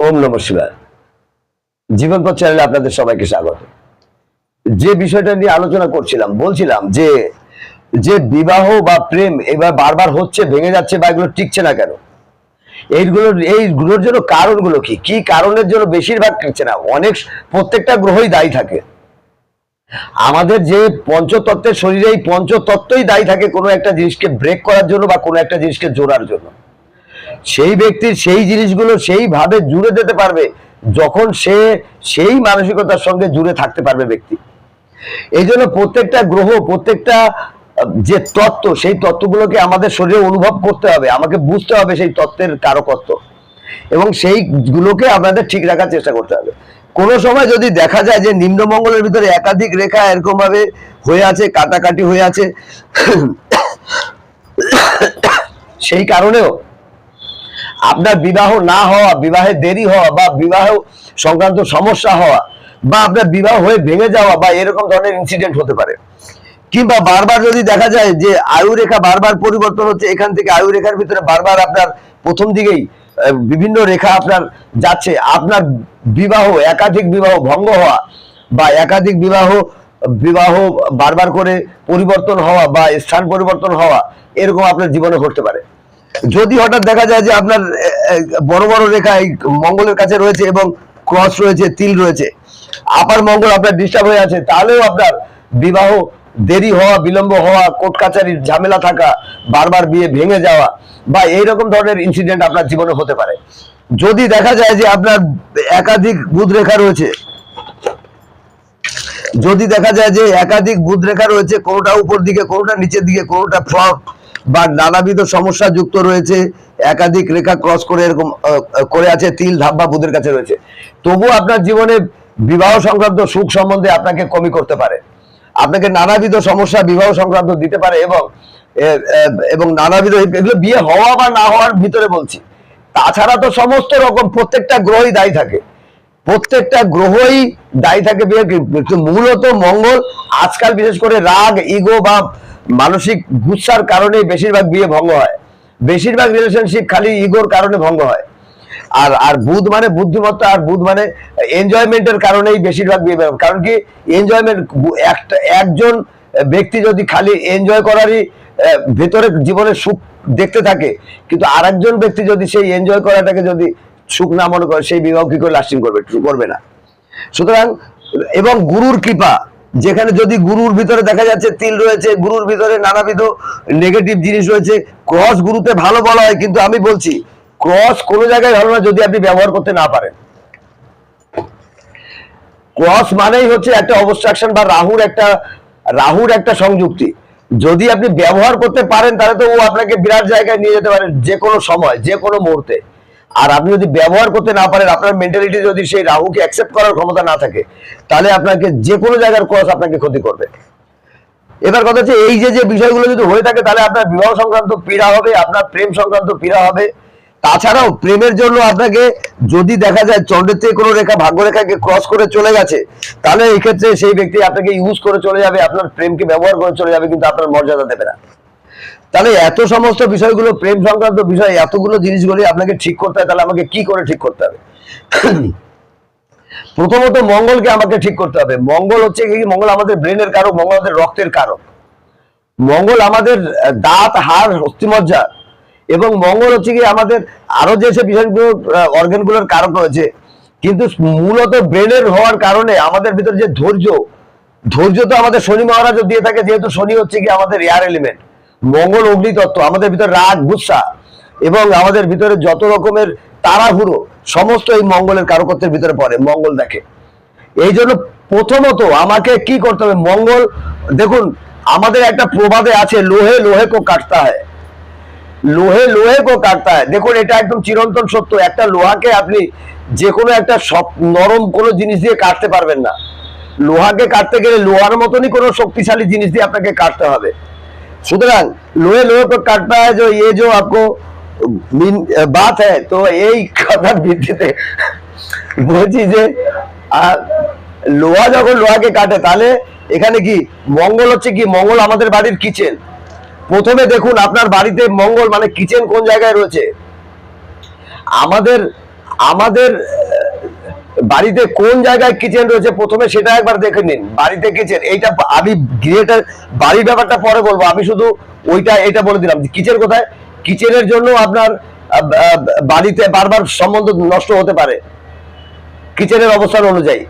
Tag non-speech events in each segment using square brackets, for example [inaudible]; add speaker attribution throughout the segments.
Speaker 1: ওম নম শিবায়। জীবনপথ চ্যানেলে আপনাদের সবাইকে স্বাগত। যে বিষয়টা নিয়ে আলোচনা করছিলাম, বলছিলাম যে যে বিবাহ বা প্রেম এবার বারবার হচ্ছে, ভেঙে যাচ্ছে বা এগুলো টিকছে না কেন? এইগুলোর এইগুলোর জন্য কারণগুলো কি? কি কারণের জন্য বেশিরভাগ টিকছে না? অনেক, প্রত্যেকটা গ্রহই দায়ী থাকে। আমাদের যে পঞ্চতত্ত্বের শরীরে এই পঞ্চতত্ত্বই দায়ী থাকে কোনো একটা জিনিসকে ব্রেক করার জন্য বা কোনো একটা জিনিসকে জোড়ার জন্য। সেই ব্যক্তির সেই জিনিসগুলো সেইভাবে জুড়ে যেতে পারবে যখন সে সেই মানসিকতার সঙ্গে জুড়ে থাকতে পারবে ব্যক্তি। এই জন্য প্রত্যেকটা গ্রহ, প্রত্যেকটা যে তত্ত্ব, সেই তত্ত্বগুলোকে আমাদের শরীরে অনুভব করতে হবে, আমাকে বুঝতে হবে সেই তত্ত্বের কারকত্ব। এবং সেইগুলোকে আমাদের ঠিক রাখার চেষ্টা করতে হবে। কোনো সময় যদি দেখা যায় যে নিম্নমঙ্গলের ভিতরে একাধিক রেখা এরকম ভাবে হয়ে আছে, কাটাকাটি হয়ে আছে, সেই কারণেও আপনার বিবাহ না হওয়া, বিবাহে দেরি হওয়া বা বিবাহ সংক্রান্ত সমস্যা হওয়া বা আপনার বিবাহ হয়ে ভেঙে যাওয়া বা এরকম ধরনের ইনসিডেন্ট হতে পারে। কিংবা বারবার যদি দেখা যায় যে আয়ু রেখা বারবার পরিবর্তন হচ্ছে, এখান থেকে আয়ু রেখার ভিতরে বারবার আপনার প্রথম দিকেই বিভিন্ন রেখা আপনার যাচ্ছে, আপনার বিবাহ, একাধিক বিবাহ ভঙ্গ হওয়া বা একাধিক বিবাহ বিবাহ বারবার করে পরিবর্তন হওয়া বা স্থান পরিবর্তন হওয়া, এরকম আপনার জীবনে ঘটতে পারে। যদি হঠাৎ দেখা যায় যে আপনার বড় বড় রেখা এই মঙ্গলের কাছে রয়েছে এবং ক্রস রয়েছে, তিল রয়েছে, আপার মঙ্গল আপনার ডিস্টার্ব হয়ে আছে, তাহলেও আপনার বিবাহ দেরি হওয়া, বিলম্ব হওয়া, কোর্ট কাছারির ঝামেলা থাকা, বারবার বিয়ে ভেঙে যাওয়া বা এইরকম ধরনের ইনসিডেন্ট আপনার জীবনে হতে পারে। যদি দেখা যায় যে আপনার একাধিক বুধ রেখা রয়েছে, যদি দেখা যায় যে একাধিক বুধ রেখা রয়েছে, কোনোটা উপর দিকে, কোনোটা নিচের দিকে, কোনোটা ফ্রক বা নানাবিধ সমস্যা যুক্ত রয়েছে, একাধিক রেখা ক্রস করে এরকম করে আছে, তিল ধাপ বা বুধের কাছে রয়েছে। তবু আপনার জীবনে বিবাহ সংক্রান্ত সুখ সম্বন্ধে আপনাকে কমি করতে পারে। আপনাকে নানাবিধ সমস্যা বিবাহ সংক্রান্ত দিতে পারে এবং এবং নানাবিধ এগুলো বিয়ে হওয়া বা না হওয়ার ভিতরে বলছি। তাছাড়া তো সমস্ত রকম প্রত্যেকটা গ্রহই দায়ী থাকে। প্রত্যেকটা গ্রহই দায়ী থাকে বিয়ে মূলত মঙ্গল, আজকাল বিশেষ করে রাগ, ইগো বা মানসিক গুচ্ছার কারণে বেশিরভাগ বিয়ে ভঙ্গ হয়। বেশিরভাগ রিলেশনশিপ খালি ইগোর কারণে ভঙ্গ হয়। আর আর বুধ মানে বুদ্ধিমত্তা, আর বুধ মানে এনজয়মেন্টের কারণেই বেশিরভাগ বিয়ে। কারণ কি? এনজয়মেন্ট একটা, একজন ব্যক্তি যদি খালি এনজয় করারই ভেতরে জীবনের সুখ দেখতে থাকে, কিন্তু আরেকজন ব্যক্তি যদি সেই এনজয় করাটাকে যদি সুখ না মনে করে, সেই বিবাহ কি করে লাস্টিং করবে? করবে না। সুতরাং, এবং গুরুর কৃপা যেখানে যদি গুরুর ভিতরে দেখা যাচ্ছে তিল রয়েছে, গুরুর ভিতরে নানাবিধ নেগেটিভ জিনিস রয়েছে ক্রস গুরুতে ভালো বলা হয়, কিন্তু আমি বলছি ক্রস কোনো জায়গায় ভালো না যদি আপনি ব্যবহার করতে না পারেন। ক্রস মানেই হচ্ছে একটা অবস্ট্রাকশন বা রাহুর একটা রাহুর একটা সংযুক্তি। যদি আপনি ব্যবহার করতে পারেন, তাহলে তো ও আপনাকে বিরাট জায়গায় নিয়ে যেতে পারেন যে কোনো সময় যে কোনো মুহূর্তে। আর আপনি যদি ব্যবহার করতে না পারেন, আপনার মেন্টালিটি যদি সেই রাহুকে অ্যাকসেপ্ট করার ক্ষমতা না থাকে, তাহলে আপনাকে যে কোনো জায়গার ক্রস আপনাকে ক্ষতি করবে। এবার কথা হচ্ছে, এই যে যে বিষয়গুলো যদি হয়ে থাকে, তাহলে আপনার বিবাহ সংক্রান্ত পীড়া হবে, আপনার প্রেম সংক্রান্ত পীড়া হবে। তাছাড়াও প্রেমের জন্য আপনাকে যদি দেখা যায় চন্দ্রের থেকে কোনো রেখা ভাগ্য রেখাকে ক্রস করে চলে গেছে, তাহলে এই ক্ষেত্রে সেই ব্যক্তি আপনাকে ইউজ করে চলে যাবে, আপনার প্রেমকে ব্যবহার করে চলে যাবে, কিন্তু আপনার মর্যাদা দেবে না। তাহলে এত সমস্ত বিষয়গুলো, প্রেম সংক্রান্ত বিষয় এতগুলো জিনিসগুলি আপনাকে ঠিক করতে হয়, তাহলে আমাকে কি করে ঠিক করতে হবে? [clears throat] প্রথমত মঙ্গলকে আমাকে ঠিক করতে হবে। মঙ্গল হচ্ছে কি, মঙ্গল আমাদের ব্রেনের কারক, মঙ্গল আমাদের রক্তের কারক। মঙ্গল আমাদের দাঁত, হাড়, অস্থিমজ্জা। এবং মঙ্গল হচ্ছে কি, আমাদের আরও যে সব বিষয়গুলো অর্গানগুলোর কারক রয়েছে, কিন্তু মূলত ব্রেনের হওয়ার কারণে আমাদের ভিতরে যে ধৈর্য ধৈর্য তো আমাদের শনি মহারাজও দিয়ে থাকে, যেহেতু শনি হচ্ছে কি আমাদের এয়ার এলিমেন্ট মঙ্গল অগ্নিতত্ত্ব, আমাদের ভিতরে রাগ, গুসা এবং আমাদের ভিতরে যত রকমের তাড়াহুড়ো, সমস্ত এই মঙ্গলের কারকত্বের ভিতরে পড়ে, মঙ্গল দেখে। এই জন্য প্রথমত আমাকে কি করতে হবে? মঙ্গল, দেখুন, আমাদের একটা প্রবাদে আছে, লোহে লোহে কো কাটতা হয়। লোহে লোহে কো কাটতা হয়। দেখুন, এটা একদম চিরন্তন সত্য। একটা লোহাকে আপনি যে কোনো একটা সব নরম কোনো জিনিস দিয়ে কাটতে পারবেন না। লোহাকে কাটতে গেলে লোহার মতনই কোনো শক্তিশালী জিনিস দিয়ে আপনাকে কাটতে হবে। সুতরাং লোয়ে লোয়ে পর কাটপা যে এ যে আপকো বাত হ্যাঁ তো এই কথার ভিত্তিতে বলছি যে আর লোহা যখন লোহাকে কাটে, তাহলে এখানে কি মঙ্গল হচ্ছে কি? মঙ্গল আমাদের বাড়ির কিচেন। প্রথমে দেখুন আপনার বাড়িতে মঙ্গল মানে কিচেন কোন জায়গায় রয়েছে? আমাদের আমাদের বাড়িতে কোন জায়গায় কিচেন রয়েছে প্রথমে সেটা একবার দেখে নিন। বাড়িতে কিচেন এইটা আমি গৃহেটার বাড়ির ব্যাপারটা পরে বলব। আমি শুধু ওইটা এটা বলে দিলাম কিচেন কোথায়? কিচেনের জন্য আপনার বাড়িতে বারবার সম্বন্ধ নষ্ট হতে পারে। কিচেনের অবস্থান অনুযায়ী।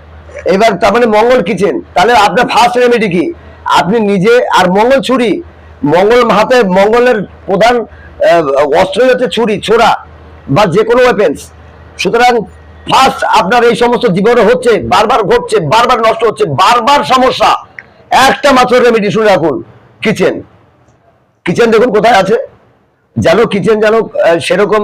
Speaker 1: এবার তার মানে মঙ্গল কিচেন। তাহলে আপনার ফার্স্ট রেমেডি কি? আপনি নিজে আর মঙ্গল ছুরি। মঙ্গল হাতে মঙ্গলের প্রধান আহ, অস্ত্রই হচ্ছে ছুরি ছোড়া বা যে কোনো ওয়েপেন্স সুতরাং ফার্স্ট আপনার এই সমস্ত জীবনে হচ্ছে, বারবার ঘটছে, বারবার নষ্ট হচ্ছে, বারবার সমস্যা। একটা মাত্র রেমেডি শুনে রাখুন, কিচেন। কিচেন দেখুন কোথায় আছে। যেন কিচেন যেন সেরকম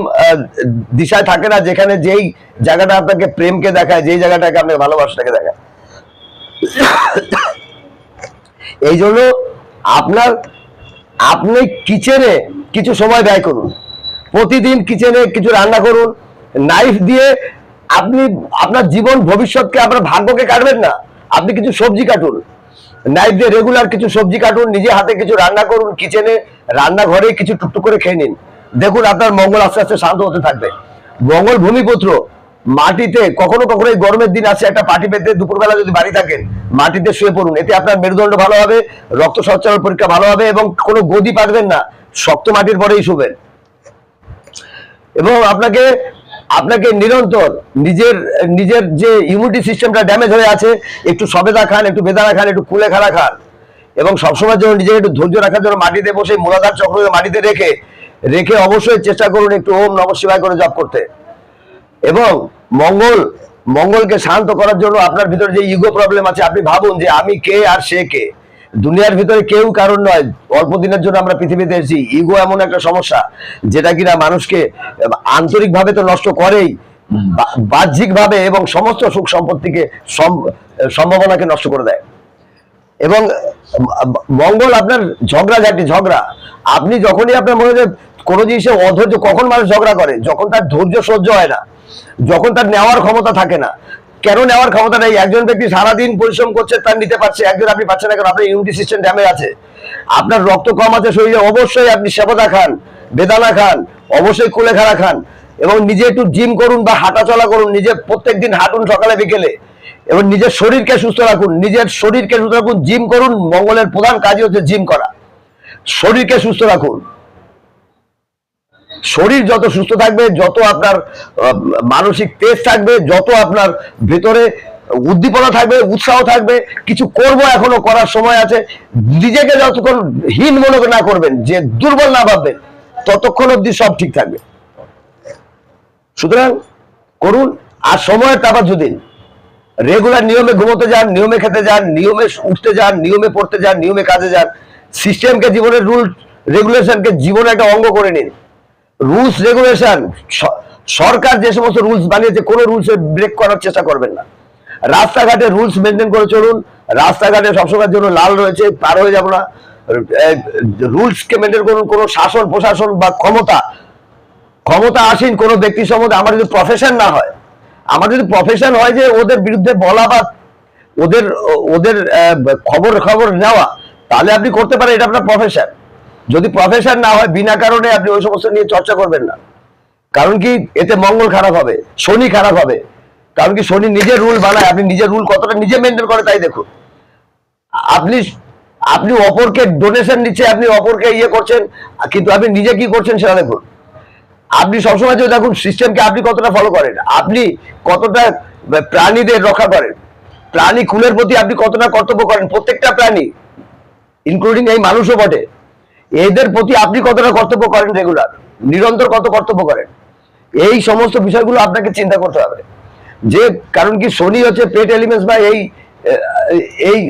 Speaker 1: দিশায় থাকে না, যেখানে যেই জায়গাটা আপনাকে প্রেমকে দেখায়, যেই জায়গাটাকে আপনাকে ভালোবাসাটাকে দেখায়। এই জন্য আপনার, আপনি কিচেনে কিছু সময় ব্যয় করুন। প্রতিদিন কিচেনে কিছু রান্না করুন নাইফ দিয়ে আপনি আপনার জীবন ভবিষ্যৎকে আপনার ভাগ্যকে কাটবেন না। আপনি কিছু সবজি কাটুন। নাইফ দিয়ে রেগুলার কিছু সবজি কাটুন, নিজে হাতে কিছু রান্না করুন কিচেনে রান্নাঘরে কিছু টুকটুক করে খেয়ে নিন। দেখুন আপনার মঙ্গল আস্তে আস্তে শান্ত হতে থাকবে। মঙ্গল ভূমিপুত্র, মাটিতে কখনো কখনো এই গরমের দিন আছে একটা পাটি পেতে দুপুরবেলা যদি বাড়ি থাকেন, মাটিতে শুয়ে পড়ুন। এতে আপনার মেরুদণ্ড ভালো হবে, রক্ত সঞ্চালন পরীক্ষা ভালো হবে এবং কোনো গদি পারবেন না। শক্ত মাটির পরেই শুবেন। এবং আপনাকে আপনাকে নিরন্তর নিজের নিজের যে ইমিউনিটি সিস্টেমটা ড্যামেজ হয়ে আছে, একটু সবেদা খান, একটু বেদানা খান, একটু কুলে কুলেখাড়া খান। এবং সবসময় জন্য নিজেকে একটু ধৈর্য রাখার জন্য মাটিতে বসে মূলাধার চক্রকে মাটিতে রেখে রেখে অবশ্যই চেষ্টা করুন একটু ওম নম শিবায় করে জপ করতে। এবং মঙ্গল, মঙ্গলকে শান্ত করার জন্য আপনার ভিতরে যে ইগো প্রবলেম আছে, আপনি ভাবুন যে আমি কে আর সে কে। দুনিয়ার ভিতরে কেউ কারণ নয়। অল্প দিনের জন্য আমরা পৃথিবীতে এসেছি। ইগো এমন একটা সমস্যা, যেটা কিনা মানুষকে আন্তরিক ভাবে তো নষ্ট করেই বাহ্যিক ভাবে এবং সমস্ত সুখ সম্পত্তিকে সম- সম্ভাবনাকে নষ্ট করে দেয়। এবং মঙ্গল আপনার ঝগড়া ঝাঁটি ঝগড়া। আপনি যখনই আপনার মনে হয় কোনো জিনিসে অধৈর্য, কখন মানুষ ঝগড়া করে? যখন তার ধৈর্য সহ্য হয় না। যখন তার নেওয়ার ক্ষমতা থাকে না। কেন নেওয়ার ক্ষমতা নেই? একজন ব্যক্তি সারাদিন পরিশ্রম করছে, তার নিতে পারছে, একজন আপনি পাচ্ছেন না কারণ আপনার ইমিউনিটি সিস্টেম ড্যামেজ আছে। আপনার রক্ত কম আছে শরীরে, অবশ্যই আপনি সেবদা খান, বেদানা খান, অবশ্যই কুলেখাড়া খান এবং নিজে একটু জিম করুন বা হাঁটা চলা করুন, নিজে প্রত্যেক দিন হাঁটুন সকালে, বিকেলে এবং নিজের শরীরকে সুস্থ রাখুন। নিজের শরীরকে সুস্থ রাখুন জিম করুন, মঙ্গলের প্রধান কাজই হচ্ছে জিম করা। শরীরকে সুস্থ রাখুন। শরীর যত সুস্থ থাকবে, যত আপনার মানসিক তেজ থাকবে, যত আপনার ভেতরে উদ্দীপনা থাকবে, উৎসাহ থাকবে, কিছু করব এখনও করার সময় আছে, নিজেকে যতক্ষণ হীন মনে না করবেন, যে দুর্বল না ভাববেন, ততক্ষণ অবধি সব ঠিক থাকবে। সুতরাং করুন, আর সময়ের তাপাচ্ছ দিন। রেগুলার নিয়মে ঘুমোতে যান, নিয়মে খেতে যান, নিয়মে উঠতে যান, নিয়মে পড়তে যান, নিয়মে কাজে যান সিস্টেমকে জীবনের রুল রেগুলেশনকে জীবনে একটা অঙ্গ করে নিন। রুলস রেগুলেশন সরকার যে সমস্ত রুলস বানিয়েছে, কোনো রুলস ব্রেক করার চেষ্টা করবেন না। রাস্তাঘাটে রুলস মেনটেন করে চলুন। রাস্তাঘাটে সবসময়ের জন্য লাল রয়েছে, পার হয়ে যাব না। রুলসকে মেনটেন করুন, কোনো শাসন, প্রশাসন বা ক্ষমতা। ক্ষমতা আসীন কোনো ব্যক্তি সম্বন্ধে আমার যদি প্রফেশন না হয়, আমার যদি প্রফেশন হয় যে ওদের বিরুদ্ধে বলা বা ওদের ওদের খবর খবর নেওয়া, তাহলে আপনি করতে পারেন, এটা আপনার প্রফেশন যদি প্রফেশন না হয়, বিনা কারণে আপনি ওই সমস্ত নিয়ে চর্চা করবেন না। কারণ কি, এতে মঙ্গল খারাপ হবে, শনি খারাপ হবে। কারণ কি, শনি নিজের রুল বানায়, আপনি নিজের রুল কতটা নিজে মেনটেন করে তাই দেখুন। আপনি আপনি অপরকে ডোনেশন নিচ্ছে, আপনি অপরকে ইয়ে করছেন, কিন্তু আপনি নিজে কি করছেন সেটা দেখুন। আপনি সবসময় যদি দেখুন সিস্টেমকে আপনি কতটা ফলো করেন, আপনি কতটা প্রাণীদের রক্ষা করেন, প্রাণী কুলের প্রতি আপনি কতটা কর্তব্য করেন, প্রত্যেকটা প্রাণী ইনক্লুডিং এই মানুষও বটে। এদের প্রতি আপনি কতটা কর্তব্য করেন রেগুলার নিরন্তর কত কর্তব্য করেন? এই সমস্ত বিষয়গুলো আপনাকে চিন্তা করতে হবে। যে, কারণ কি শনি হচ্ছে পেট এলিমেন্টস বা এই এই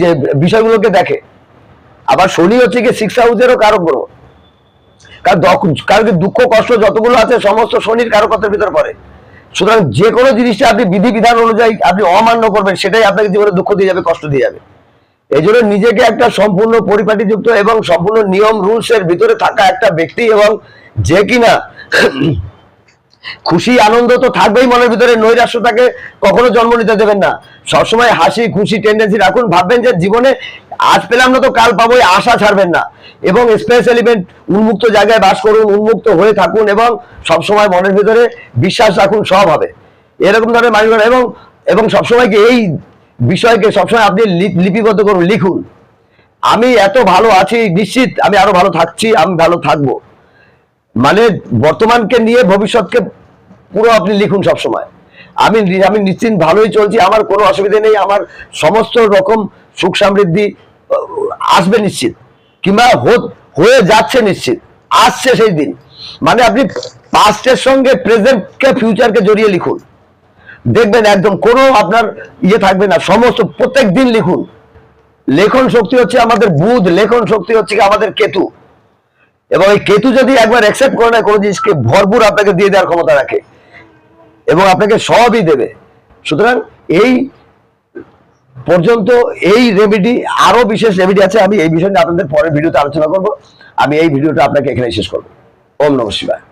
Speaker 1: যে বিষয়গুলোকে দেখে। আবার শনি হচ্ছে কি সিক্স হাউসেরও কারক গ্রহ কারণ কারণ দুঃখ, কষ্ট যতগুলো আছে, সমস্ত শনির কারকত্বের ভিতর পড়ে। সুতরাং যে কোনো জিনিসটা আপনি বিধিবিধান অনুযায়ী আপনি অমান্য করবেন, সেটাই আপনাকে জীবনে দুঃখ দিয়ে যাবে, কষ্ট দিয়ে যাবে। এই জন্য নিজেকে একটা সম্পূর্ণ পরিপাটিযুক্ত এবং সম্পূর্ণ নিয়ম রুলস এর ভিতরে থাকা একটা ব্যক্তি এবং যে কিনা খুশি, আনন্দ তো থাকবেই মনের ভিতরে, নৈরাশ্যতাকে কখনো জন্ম নিতে দেবেন না। সবসময় হাসি, খুশি টেন্ডেন্সি রাখুন, ভাববেন যে জীবনে আজ পেলাম না তো কাল পাবোই, আশা ছাড়বেন না। এবং স্পেস এলিমেন্ট উন্মুক্ত জায়গায় বাস করুন, উন্মুক্ত হয়ে থাকুন এবং সবসময় মনের ভিতরে বিশ্বাস রাখুন, সব হবে। এরকম ধরনের মানুষ এবং এবং সবসময় কি এই বিষয়কে সবসময় আপনি লিপিবদ্ধ করুন, লিখুন। আমি এত ভালো আছি, নিশ্চিত আমি আরও ভালো থাকছি, আমি ভালো থাকব। মানে বর্তমানকে নিয়ে ভবিষ্যৎকে পুরো আপনি লিখুন সব সময় আমি আমি নিশ্চিন্ত ভালোই চলছি, আমার কোনো অসুবিধা নেই, আমার সমস্ত রকম সুখ সমৃদ্ধি আসবে নিশ্চিত। কিংবা হয়ে যাচ্ছে নিশ্চিত, আসছে সেই দিন। মানে আপনি পাস্টের সঙ্গে প্রেজেন্টকে ফিউচারকে জড়িয়ে লিখুন। দেখবেন একদম কোনো আপনার ইয়ে থাকবে না, সমস্ত প্রত্যেক দিন লিখুন। লেখন শক্তি হচ্ছে আমাদের বুধ, লেখন শক্তি হচ্ছে আমাদের কেতু। এবং এই কেতু যদি একবার অ্যাকসেপ্ট করে নেয়, কোনো জিনিসকে ভরপুর আপনাকে দিয়ে দেওয়ার ক্ষমতা রাখে। এবং আপনাকে সবই দেবে। সুতরাং এই পর্যন্ত এই রেমেডি আরও বিশেষ রেমেডি আছে। আমি এই বিষয়ে আপনাদের পরের ভিডিওতে আলোচনা করব। আমি এই ভিডিওটা আপনাকে এখানে শেষ করব। ওম নমঃ শিবায়।